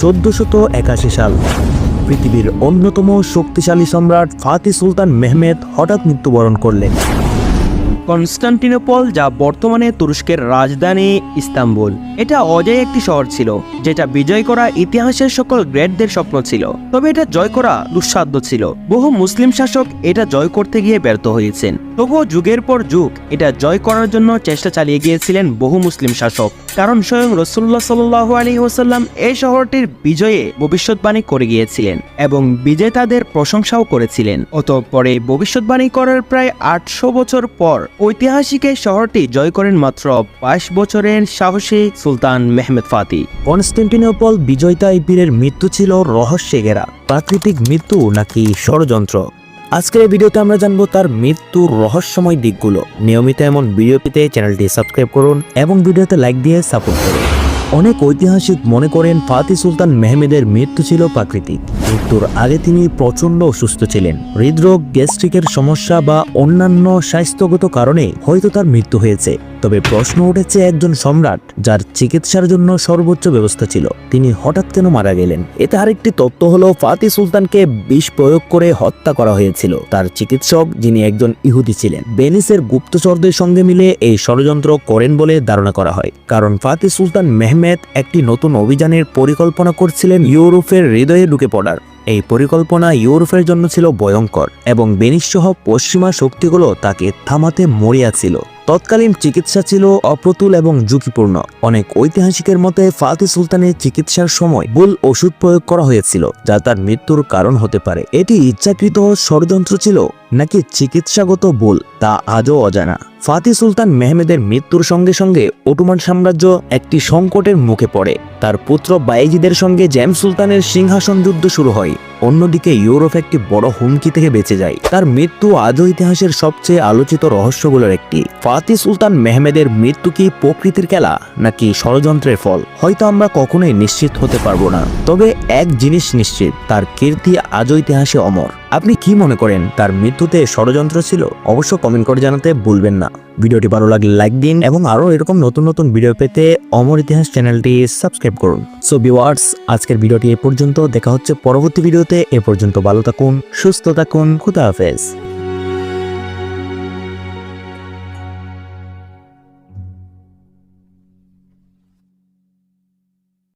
চোদ্দশত একাশি সাল, পৃথিবীর অন্যতম শক্তিশালী সম্রাট ফাতি সুলতান মেহমেদ হঠাৎ মৃত্যুবরণ করলেন। কনস্টান্টিনোপল, যা বর্তমানে তুরস্কের রাজধানী ইস্তাম্বুল, এটা অজয় একটি শহর ছিল, যেটা বিজয় করা ইতিহাসের সকল গ্রেটদের স্বপ্ন ছিল। তবে এটা জয় করা দুঃসাধ্য ছিল। বহু মুসলিম শাসক এটা জয় করতে গিয়ে ব্যর্থ হয়েছেন। তবুও যুগের পর যুগ এটা জয় করার জন্য চেষ্টা চালিয়ে গিয়েছিলেন বহু মুসলিম শাসক। কারণ স্বয়ং রসুল্লাহ সাল্লু আলী ওসাল্লাম এই শহরটির বিজয়ে ভবিষ্যৎবাণী করে গিয়েছিলেন এবং বিজেতাদের প্রশংসাও করেছিলেন। অতঃপরে ভবিষ্যৎবাণী করার প্রায় আটশো বছর পর ঐতিহাসিক শহরটি জয় করেন মাত্র বাইশ বছরের সাহসী সুলতান মেহমেদ ফাতি। কনস্টান্টিনোপল বিজয়তা এই বীরের মৃত্যু ছিল রহস্যে ঘেরা। প্রাকৃতিক মৃত্যু নাকি ষড়যন্ত্র? আজকের এই ভিডিওতে আমরা জানব তার মৃত্যুর রহস্যময় দিকগুলো। নিয়মিত এমন ভিডিও পেতে চ্যানেলটি সাবস্ক্রাইব করুন এবং ভিডিওতে লাইক দিয়ে সাপোর্ট করুন। অনেক ঐতিহাসিক মনে করেন ফাতি সুলতান মেহমেদের মৃত্যু ছিল প্রাকৃতিক। মৃত্যুর আগে তিনি প্রচণ্ড অসুস্থ ছিলেন। হৃদরোগ, গ্যাস্ট্রিকের সমস্যা বা অন্যান্য স্বাস্থ্যগত কারণে হয়তো তার মৃত্যু হয়েছে। তবে প্রশ্ন উঠেছে একজন সম্রাট যার চিকিৎসার জন্য সর্বোচ্চ ব্যবস্থা ছিল। তিনি হঠাৎ কেন মারা গেলেন? এতে আরেকটি তত্ত্ব হলো, ফাতি সুলতানকে বিষ প্রয়োগ করে হত্যা করা হয়েছিল। তার চিকিৎসক, যিনি একজন ইহুদি ছিলেন, বেনিসের গুপ্তচরদের সঙ্গে মিলে এই ষড়যন্ত্র করেন বলে ধারণা করা হয়। কারণ ফাতি সুলতান মেহমেদ একটি নতুন অভিযানের পরিকল্পনা করছিলেন ইউরোপের হৃদয়ে ঢুকে পড়ার। এই পরিকল্পনা ইউরোপের জন্য ছিল ভয়ঙ্কর এবং বেনিস সহ পশ্চিমা শক্তিগুলো তাকে থামাতে মরিয়া ছিল। তৎকালীন চিকিৎসা ছিল অপ্রতুল এবং ঝুঁকিপূর্ণ। অনেক ঐতিহাসিকের মতে ফাতি সুলতানের চিকিৎসার সময় ভুল ওষুধ প্রয়োগ করা হয়েছিল, যা তার মৃত্যুর কারণ হতে পারে। এটি ইচ্ছাকৃত ষড়যন্ত্র ছিল নাকি চিকিৎসাগত ভুল, তা আজও অজানা। ফাতি সুলতান মেহমেদের মৃত্যুর সঙ্গে সঙ্গে ওটুমান সাম্রাজ্য একটি সংকটের মুখে পড়ে। তার পুত্র বাইজিদের সঙ্গে জ্যাম সুলতানের সিংহাসন যুদ্ধ শুরু হয়। অন্যদিকে ইউরোপ একটি বড় হুমকি থেকে বেঁচে যায়। তার মৃত্যু আজও ইতিহাসের সবচেয়ে আলোচিত রহস্যগুলোর একটি। ফাতি সুলতান মেহমেদের মৃত্যু কি প্রকৃতির খেলা, নাকি ষড়যন্ত্রের ফল? হয়তো আমরা কখনোই নিশ্চিত হতে পারব না। তবে এক জিনিস নিশ্চিত, তার কীর্তি আজও ইতিহাসে অমর। আপনি কি মনে করেন তার মৃত্যুতে ষড়যন্ত্র ছিল? অবশ্য কমেন্ট করে জানাতে ভুলবেন না। ভিডিওটি ভালো লাগলে লাইক দিন এবং আরও এরকম নতুন নতুন ভিডিও পেতে অমর ইতিহাস চ্যানেলটি সাবস্ক্রাইব করুন। সো ভিওয়ার্স আজকের ভিডিওটি এ পর্যন্ত। দেখা হচ্ছে পরবর্তী ভিডিওতে এ পর্যন্ত ভালো থাকুন, সুস্থ থাকুন, খুদা হাফেজ।